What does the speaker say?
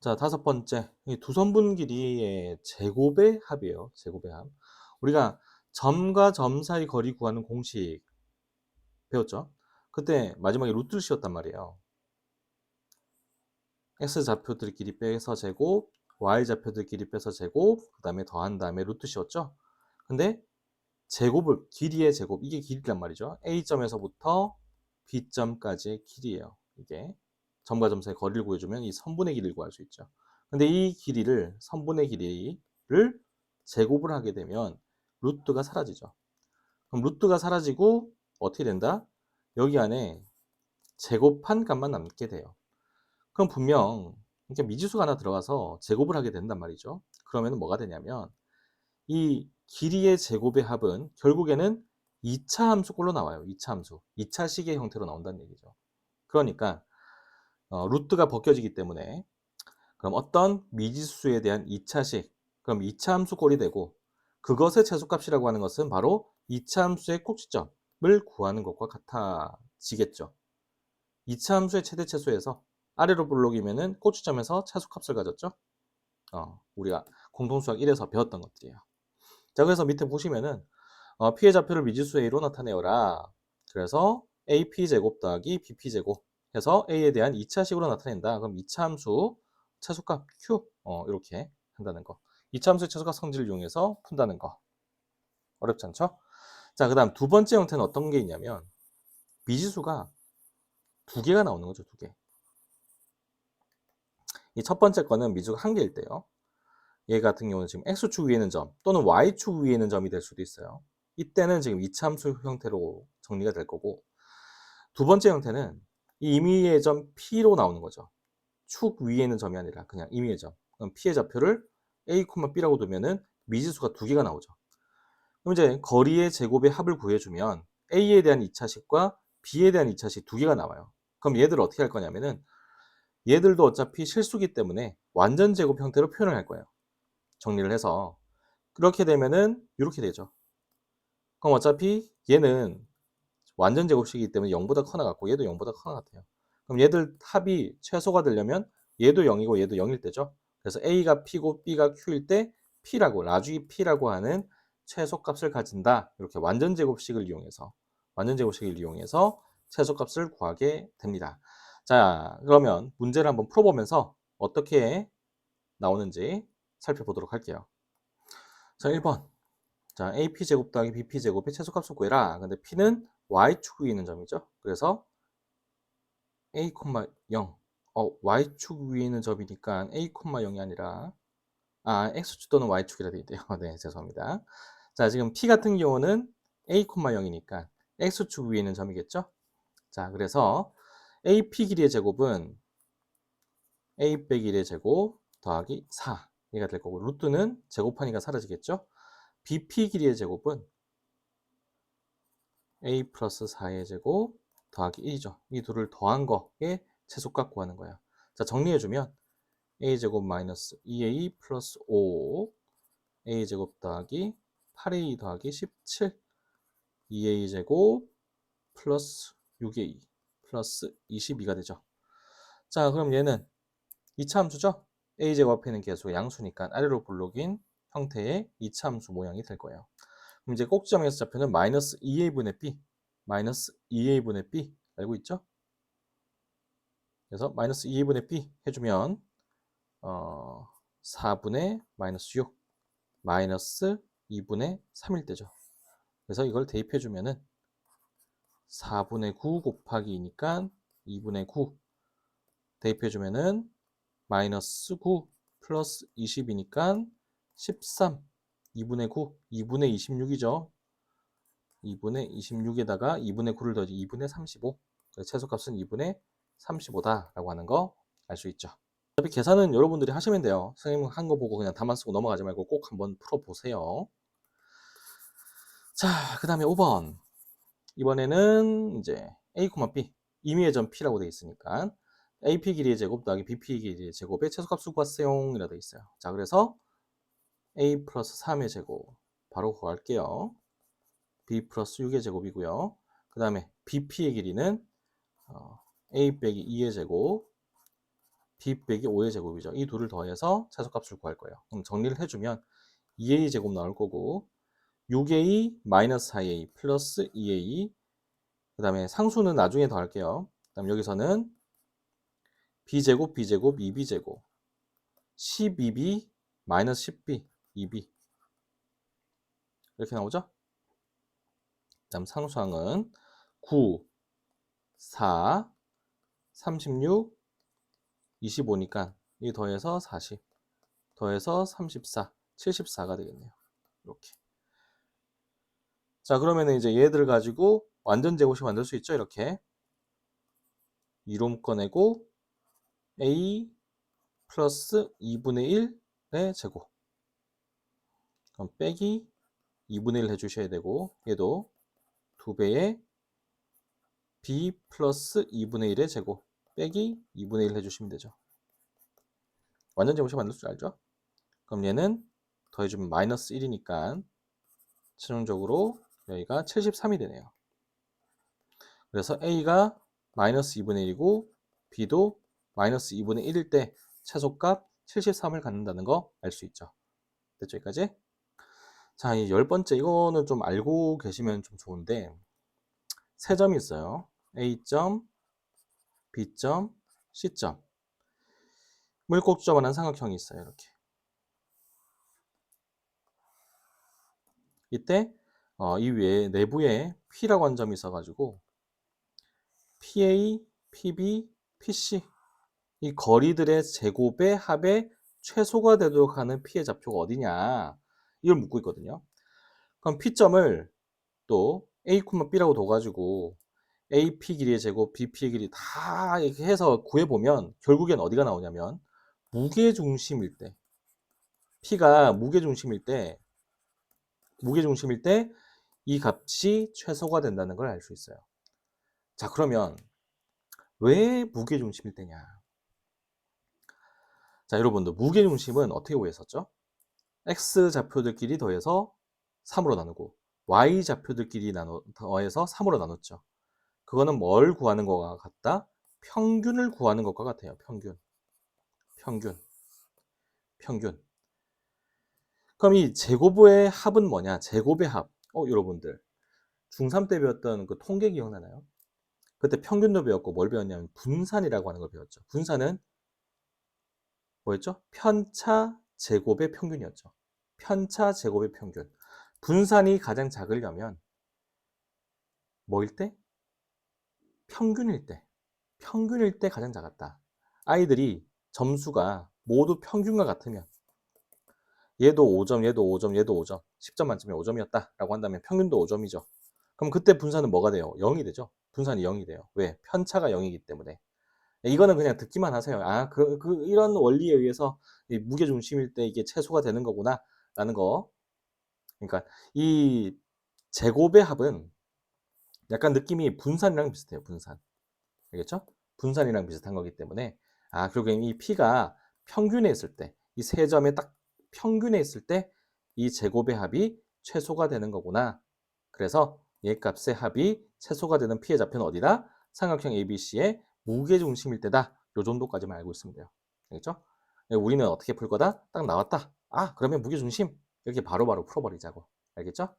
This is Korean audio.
자, 다섯 번째. 이두 선분 길이의 제곱의 합이에요. 제곱의 합. 우리가 점과 점 사이 거리 구하는 공식 배웠죠? 그때 마지막에 루트를 씌웠단 말이에요. x 좌표들끼리 빼서 제곱, y 좌표들끼리 빼서 제곱, 그 다음에 더한 다음에 루트 씌웠죠? 근데 제곱을, 길이의 제곱, 이게 길이란 말이죠. A점에서부터 B점까지의 길이에요. 이게. 점과 점 사이 거리를 구해주면 이 선분의 길이를 구할 수 있죠. 근데 이 길이를, 선분의 길이를 제곱을 하게 되면 루트가 사라지죠. 그럼 루트가 사라지고 어떻게 된다? 여기 안에 제곱한 값만 남게 돼요. 그럼 분명 이렇게 미지수가 하나 들어가서 제곱을 하게 된단 말이죠. 그러면 뭐가 되냐면 이 길이의 제곱의 합은 결국에는 2차 함수꼴로 나와요. 2차 함수. 2차식의 형태로 나온다는 얘기죠. 그러니까 어, 루트가 벗겨지기 때문에 그럼 어떤 미지수에 대한 2차식 그럼 2차 함수꼴이 되고 그것의 최소값이라고 하는 것은 바로 2차 함수의 꼭지점을 구하는 것과 같아지겠죠. 2차 함수의 최대 최소에서 아래로 블록이면은 꼭지점에서 최소값을 가졌죠. 어, 우리가 공통수학 1에서 배웠던 것들이에요. 자, 그래서 밑에 보시면은 어, 피해 좌표를 미지수 A로 나타내어라. 그래서 AP 제곱 더하기 BP 제곱 해서 A에 대한 2차식으로 나타낸다. 그럼 2차 함수 최소값 Q 어, 이렇게 한다는 거. 2차 함수의 최소값 성질을 이용해서 푼다는 거. 어렵지 않죠? 자, 그 다음 두 번째 형태는 어떤 게 있냐면 미지수가 두 개가 나오는 거죠, 두 개. 이 첫 번째 거는 미지수가 한 개일 때요. 얘 같은 경우는 지금 x축 위에 있는 점 또는 y축 위에 있는 점이 될 수도 있어요. 이때는 지금 이차함수 형태로 정리가 될 거고 두 번째 형태는 이 임의의 점 P로 나오는 거죠. 축 위에 있는 점이 아니라 그냥 임의의 점. 그럼 P의 좌표를 A, B라고 두면은 미지수가 두 개가 나오죠. 그럼 이제 거리의 제곱의 합을 구해주면 A에 대한 2차식과 B에 대한 2차식 두 개가 나와요. 그럼 얘들을 어떻게 할 거냐면은 얘들도 어차피 실수기 때문에 완전 제곱 형태로 표현을 할 거예요. 정리를 해서 그렇게 되면은 이렇게 되죠. 그럼 어차피 얘는 완전 제곱식이기 때문에 0보다 커나 같고 얘도 0보다 커나 같아요. 그럼 얘들 합이 최소가 되려면 얘도 0이고 얘도 0일 때죠. 그래서 A가 P고 B가 Q일 때 P라고 라주기 P라고 하는 최소값을 가진다. 이렇게 완전 제곱식을 이용해서 완전 제곱식을 이용해서 최소값을 구하게 됩니다. 자, 그러면 문제를 한번 풀어보면서 어떻게 나오는지 살펴보도록 할게요. 자, 1번. 자, AP 제곱 더하기 BP 제곱의 최소값을 구해라. 근데 P는 Y축 위에 있는 점이죠. 그래서 A, 0. 어, Y축 위에 있는 점이니까 A, 0이 아니라 아, X축 또는 Y축이라 되어 있대요. 네, 죄송합니다. 자, 지금 P 같은 경우는 A, 0이니까 X축 위에 있는 점이겠죠? 자, 그래서 AP 길이의 제곱은 A 빼기 1의 제곱 더하기 4 얘가 될 거고 루트는 제곱하니까 사라지겠죠? BP 길이의 제곱은 A 플러스 4의 제곱 더하기 1이죠. 이 둘을 더한 거에 최소값 구하는 거야. 자, 정리해주면 A 제곱 마이너스 2A 플러스 5 A 제곱 더하기 8A 더하기 17 2A 제곱 플러스 6A 플러스 22가 되죠. 자, 그럼 얘는 2차 함수죠? a제곱 앞에 있는 계수가 양수니까 아래로 블록인 형태의 2차 함수 모양이 될 거예요. 그럼 이제 꼭지점에서 좌표는 마이너스 2a분의 b, 마이너스 2a분의 b 알고 있죠? 그래서 마이너스 2a분의 b 해주면 어, 4분의 마이너스 6, 마이너스 2분의 3일 때죠. 그래서 이걸 대입해주면은 4분의 9 곱하기 2니까 2분의 9 대입해주면은 마이너스 9 플러스 20이니까 13 2분의 9 2분의 26이죠. 2분의 26에다가 2분의 9를 더하지 2분의 35 최소값은 2분의 35다 라고 하는 거 알 수 있죠. 어차피 계산은 여러분들이 하시면 돼요. 선생님 한 거 보고 그냥 답만 쓰고 넘어가지 말고 꼭 한번 풀어보세요. 자 그 다음에 5번. 이번에는 이제 a, b 임의의 점 p라고 되어 있으니까 AP 길이의 제곱 더하기 BP 길이의 제곱의 최소값을 구하세요. 이라 되어 있어요. 자, 그래서 A 플러스 3의 제곱 바로 구할게요. B 플러스 6의 제곱이고요. 그 다음에 BP의 길이는 어, A 빼기 2의 제곱 b 빼기 5의 제곱이죠. 이 둘을 더해서 최소값을 구할 거예요. 그럼 정리를 해주면 2a 제곱 나올 거고 6a 마이너스 4a 플러스 2a 그 다음에 상수는 나중에 더 할게요. 그 다음 여기서는 b제곱 b제곱 2b제곱 12b 마이너스 10b 2b 이렇게 나오죠? 그 다음 상수항은 9 4 36 25니까 이 더해서 40 더해서 34 74가 되겠네요. 이렇게. 자 그러면 이제 얘들 가지고 완전 제곱식 만들 수 있죠? 이렇게. 이롬 꺼내고 a 플러스 2분의 1의 제곱 그럼 빼기 2분의 1 해주셔야 되고 얘도 2배의 b 플러스 2분의 1의 제곱 빼기 2분의 1 해주시면 되죠 완전 제곱식 만들 줄 알죠 그럼 얘는 더해주면 마이너스 1이니까 최종적으로 여기가 73이 되네요 그래서 a가 마이너스 2분의 1이고 b도 마이너스 2분의 1일 때 최소값 73을 갖는다는 거 알 수 있죠. 됐죠? 여기까지? 자, 이 열 번째 이거는 좀 알고 계시면 좀 좋은데 세 점이 있어요. A점, B점, C점. 물꼭지점은 한 삼각형이 있어요. 이렇게. 이때 어, 이 위에 내부에 P라고 한 점이 있어가지고 PA, PB, PC 이 거리들의 제곱의 합의 최소가 되도록 하는 P의 좌표가 어디냐 이걸 묻고 있거든요. 그럼 P점을 또 A, B라고 둬가지고 AP 길이의 제곱, BP의 길이 다 이렇게 해서 구해보면 결국엔 어디가 나오냐면 무게중심일 때 P가 무게중심일 때 무게중심일 때 이 값이 최소가 된다는 걸 알 수 있어요. 자 그러면 왜 무게중심일 때냐 자 여러분들 무게중심은 어떻게 구했었죠? X 좌표들끼리 더해서 3으로 나누고 y 좌표들끼리 나눠, 더해서 3으로 나눴죠. 그거는 뭘 구하는 것과 같다? 평균을 구하는 것과 같아요. 평균. 평균. 평균. 그럼 이 제곱의 합은 뭐냐? 제곱의 합. 어, 여러분들. 중3 때 배웠던 그 통계 기억나나요? 그때 평균도 배웠고 뭘 배웠냐면 분산이라고 하는 걸 배웠죠. 분산은 뭐였죠? 편차 제곱의 평균이었죠. 편차 제곱의 평균. 분산이 가장 작으려면 뭐일 때? 평균일 때. 평균일 때 가장 작았다. 아이들이 점수가 모두 평균과 같으면 얘도 5점, 얘도 5점, 얘도 5점, 10점 만점에 5점이었다 라고 한다면 평균도 5점이죠. 그럼 그때 분산은 뭐가 돼요? 0이 되죠. 분산이 0이 돼요. 왜? 편차가 0이기 때문에. 이거는 그냥 듣기만 하세요. 아, 그, 그, 이런 원리에 의해서 무게 중심일 때 이게 최소가 되는 거구나. 라는 거. 그러니까 이 제곱의 합은 약간 느낌이 분산이랑 비슷해요. 분산. 알겠죠? 분산이랑 비슷한 거기 때문에 아, 그리고 이 P가 평균에 있을 때, 이 세 점에 딱 평균에 있을 때 이 제곱의 합이 최소가 되는 거구나. 그래서 얘 값의 합이 최소가 되는 P의 좌표는 어디다? 삼각형 ABC의 무게중심일 때다. 요 정도까지만 알고 있으면 돼요. 알겠죠? 네, 우리는 어떻게 풀 거다? 딱 나왔다. 아, 그러면 무게 중심. 이렇게 바로바로 풀어버리자고. 알겠죠?